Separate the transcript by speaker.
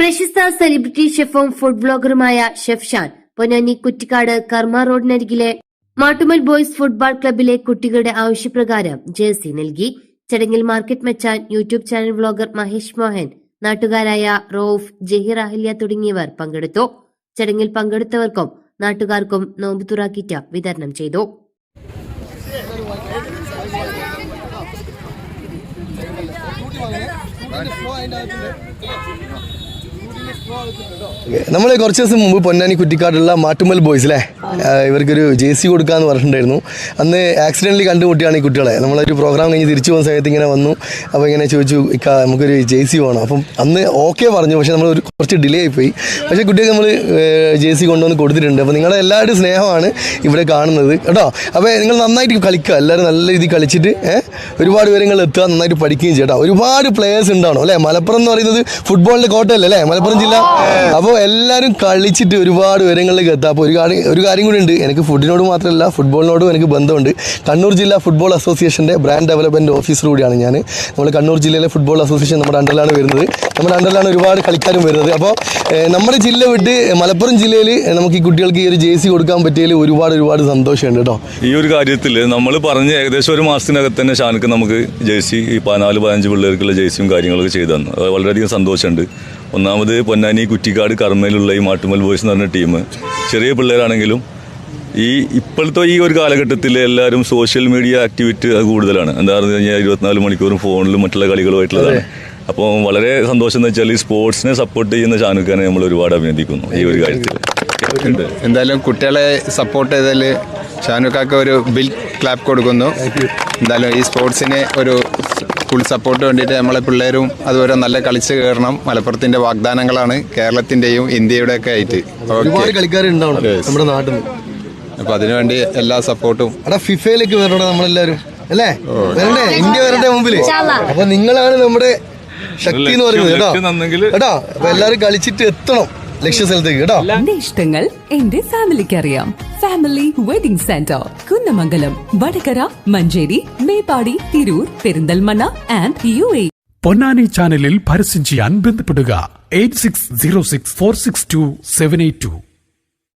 Speaker 1: പ്രശസ്ത സെലിബ്രിറ്റി ഷെഫും ഫുഡ് ബ്ലോഗറുമായ ഷെഫ് ഷാൻ പൊന്നാനി കുറ്റിക്കാട് കർമ്മ റോഡിനരികിലെ മാട്ടുമൽ ബോയ്സ് ഫുട്ബോൾ ക്ലബിലെ കുട്ടികളുടെ ആവശ്യപ്രകാരം ജേഴ്സി നൽകി. ചടങ്ങിൽ market മെച്ചാൻ YouTube channel vlogger Mahesh Mohan നാട്ടുകാരായ റോഫ് ജഹീർ അഹല്യ തുടങ്ങിയവർ പങ്കെടുത്തു. ചടങ്ങിൽ പങ്കെടുത്തവർക്കും നാട്ടുകാർക്കും നോമ്പ് കിറ്റ് വിതരണം ചെയ്തു.
Speaker 2: നമ്മൾ കുറച്ച് ദിവസം മുമ്പ് പൊന്നാനി കുറ്റിക്കാടുള്ള മാട്ടുമൽ ബോയ്സ് അല്ലേ ഇവർക്കൊരു ജെ സി കൊടുക്കാന്ന് പറഞ്ഞിട്ടുണ്ടായിരുന്നു. അന്ന് ആക്സിഡന്റലി കണ്ടുമുട്ടിയാണ് ഈ കുട്ടികളെ. നമ്മളൊരു പ്രോഗ്രാം കഴിഞ്ഞ് തിരിച്ചു പോകുന്ന സമയത്ത് ഇങ്ങനെ വന്നു. അപ്പോൾ ഇങ്ങനെ ചോദിച്ചു ഇക്ക നമുക്കൊരു ജെ സി വേണം അപ്പം അന്ന് ഓക്കെ പറഞ്ഞു പക്ഷേ നമ്മൾ കുറച്ച് ഡിലേ ആയിപ്പോയി. പക്ഷേ കുട്ടികൾക്ക് നമ്മൾ ജെ സി കൊണ്ടുവന്ന് കൊടുത്തിട്ടുണ്ട്. അപ്പോൾ നിങ്ങളുടെ എല്ലാവരുടെയും സ്നേഹമാണ് ഇവിടെ കാണുന്നത്. കേട്ടോ? അപ്പോൾ നിങ്ങൾ നന്നായിട്ട് കളിക്കുക. എല്ലാവരും നല്ല രീതിയിൽ കളിച്ചിട്ട് ഒരുപാട് പേര് നിങ്ങൾ എത്തുക നന്നായിട്ട് പഠിക്കുകയും ചെയ്യട്ടോ ഒരുപാട് പ്ലേയേഴ്സ് ഉണ്ടാവണം അല്ലേ? മലപ്പുറം എന്ന് പറയുന്നത് ഫുട്ബോളിന്റെ കോട്ടയല്ലേ അല്ലേ? മലപ്പുറം ജില്ല. അപ്പോൾ എല്ലാവരും കളിച്ചിട്ട് ഒരുപാട് ഉയരങ്ങളിലേക്ക് എത്താം. അപ്പോൾ ഒരു കാര്യം ഒരു കാര്യം കൂടി ഉണ്ട്. എനിക്ക് ഫുഡിനോട് മാത്രമല്ല ഫുട്ബോളിനോടും എനിക്ക് ബന്ധമുണ്ട്. കണ്ണൂർ ജില്ലാ ഫുട്ബോൾ അസോസിയേഷന്റെ ബ്രാൻഡ് ഡെവലപ്മെന്റ് ഓഫീസർ കൂടിയാണ് ഞാൻ നമ്മൾ കണ്ണൂർ ജില്ലയിലെ ഫുട്ബോൾ അസോസിയേഷൻ നമ്മുടെ അണ്ടറിലാണ് വരുന്നത്. നമ്മുടെ അണ്ടറിലാണ് ഒരുപാട് കളിക്കാരും വരുന്നത്. അപ്പോൾ നമ്മുടെ ജില്ല വിട്ട് മലപ്പുറം ജില്ലയിൽ നമുക്ക് ഈ കുട്ടികൾക്ക് ഈ ഒരു ജെ സി കൊടുക്കാൻ പറ്റിയതിൽ ഒരുപാട് ഒരുപാട് സന്തോഷമുണ്ട് കേട്ടോ.
Speaker 3: ഈ ഒരു കാര്യത്തിൽ നമ്മൾ പറഞ്ഞ് ഏകദേശം ഒരു മാസത്തിനകത്ത് തന്നെ ഷാനക്ക് നമുക്ക് ജേഴ്സി ഈ പതിനാല് പതിനഞ്ച് പിള്ളേർക്കുള്ള ജേഴ്സിയും കാര്യങ്ങളൊക്കെ ചെയ്തു തന്നു. അത് വളരെയധികം സന്തോഷമുണ്ട്. ഒന്നാമത് പൊന്നാനി കുറ്റിക്കാട് കർമ്മയിലുള്ള ഈ മാട്ടുമൽ ബോയ്സ് എന്ന് പറഞ്ഞ ടീം ചെറിയ പിള്ളേരാണെങ്കിലും ഈ ഇപ്പോഴത്തെ ഈ ഒരു കാലഘട്ടത്തിൽ എല്ലാവരും സോഷ്യൽ മീഡിയ ആക്ടിവിറ്റി കൂടുതലാണ്. എന്താ പറഞ്ഞു കഴിഞ്ഞാൽ ഇരുപത്തിനാല് മണിക്കൂറും ഫോണിലും മറ്റുള്ള കളികളുമായിട്ടുള്ളതാണ്. അപ്പോൾ വളരെ സന്തോഷം എന്ന് വെച്ചാൽ ഈ സ്പോർട്സിനെ സപ്പോർട്ട് ചെയ്യുന്ന ചാനൽക്കാരെ നമ്മൾ ഒരുപാട് അഭിനന്ദിക്കുന്നു ഈ ഒരു കാര്യത്തിൽ
Speaker 4: എന്തായാലും കുട്ടികളെ സപ്പോർട്ട് ചെയ്താൽ ഷാനുക്കാക്ക് ഒരു ബിൽ ക്ലാപ്പ് കൊടുക്കുന്നു. എന്തായാലും ഈ സ്പോർട്സിനെ ഒരു ഫുൾ സപ്പോർട്ട് വേണ്ടിയിട്ട് നമ്മളെ പിള്ളേരും അതുപോലെ നല്ല കളിച്ച് കയറണം മലപ്പുറത്തിന്റെ വാഗ്ദാനങ്ങളാണ് കേരളത്തിന്റെയും ഇന്ത്യയുടെ ഒക്കെ ആയിട്ട്.
Speaker 2: ഒരുപാട് കളിക്കാരുണ്ടാവണം നമ്മുടെ നാട്ടിൽ
Speaker 4: അപ്പൊ അതിനുവേണ്ടി എല്ലാ സപ്പോർട്ടും.
Speaker 2: എടാ ഫിഫയിലേക്ക് വരണോ നമ്മളെല്ലാരും. അല്ലേ? വരണ്ടേ? ഇന്ത്യ വരട്ടെ മുമ്പിൽ? അപ്പൊ നിങ്ങളാണ് നമ്മുടെ ശക്തി എന്ന് പറയുന്നത്. കേട്ടോ? കേട്ടോ? അപ്പൊ എല്ലാരും കളിച്ചിട്ട് എത്തണം ലക്ഷ്യസ്ഥലത്തേക്ക്. കേട്ടോ?
Speaker 5: എന്റെ ഇഷ്ടങ്ങൾ എന്റെ ഫാമിലിക്ക് അറിയാം family wedding centre Kunnamangalam Vadakara Manjeri Meppadi Tirur Perinthalmanna and U A
Speaker 6: Ponnani ചാനലിൽ പരസ്യം ചെയ്യാൻ ബന്ധപ്പെടുക eight six zero six four six two seven eight two